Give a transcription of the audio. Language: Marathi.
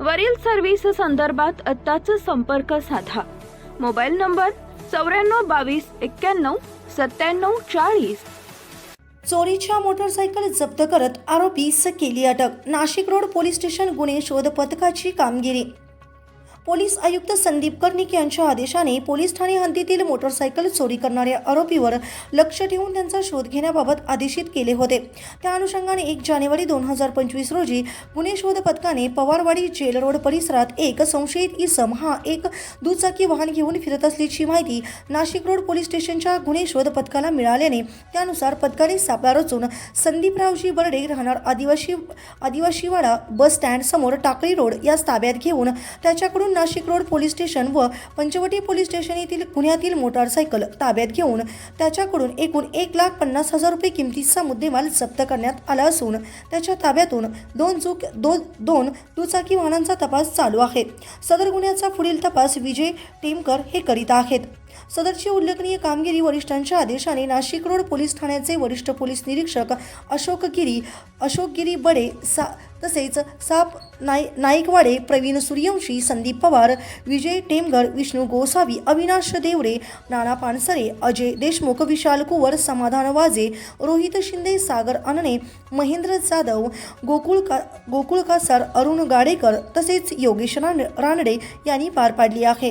वरील सर्व्हिस संदर्भात आत्ताच संपर्क साधा. मोबाईल नंबर चौऱ्याण्णव बावीस एक्क्याण्णव सत्त्याण्णव चाळीस. चोरीच्या मोटरसायकल जप्त करत आरोपीस केली अटक. नाशिक रोड पोलीस स्टेशन गुन्हे शोध पथकाची कामगिरी. पोलीस आयुक्त संदीप कर्णिक यांच्या आदेशाने पोलीस ठाणे हद्दीतील मोटरसायकल चोरी करणाऱ्या आरोपीवर लक्ष ठेवून त्यांचा शोध घेण्याबाबत आदेशित केले होते. त्या अनुषंगाने एक जानेवारी दोन हजार पंचवीस रोजी गुन्हे शोध पथकाने पवारवाडी जेल रोड परिसरात एक संशयित इसम हा एक दुचाकी वाहन घेऊन फिरत असल्याची माहिती नाशिक रोड पोलीस स्टेशनच्या गुन्हे शोध पथकाला मिळाल्याने त्यानुसार पथकाने सापळा रचून संदीपरावजी बर्डे राहणार आदिवासी आदिवासीवाडा बस स्टँड समोर टाकळी रोड या ताब्यात घेऊन त्याच्याकडून नाशिक रोड पोलीस स्टेशन व पंचवटी पोलीस स्टेशन येथील पुण्यातील मोटारसायकल ताब्यात घेऊन त्याच्याकडून एकूण एक लाख पन्नास हजार रुपये किमतीचा मुद्देमाल जप्त करण्यात आला असून त्याच्या ताब्यातून दोन चूक दोन दोन दुचाकी वाहनांचा तपास चालू आहे. सदर गुन्ह्याचा पुढील तपास विजय टेमकर हे करीत आहेत. सदरची उल्लेखनीय कामगिरी वरिष्ठांच्या आदेशाने नाशिक रोड पोलीस ठाण्याचे वरिष्ठ पोलीस निरीक्षक अशोक गिरी अशोक गिरी बडे सा तसेच साप नाय नाईकवाडे प्रवीण सूर्यवंशी संदीप पवार विजय टेमगर विष्णू गोसावी अविनाश देवरे नाना पानसरे अजय देशमुख विशाल कुवर समाधान वाजे रोहित शिंदे सागर अनने महेंद्र जाधव गोकुळ का गोकुळ कासार अरुण गाडेकर तसेच योगेश रान रानडे यांनी पार पाडली आहे.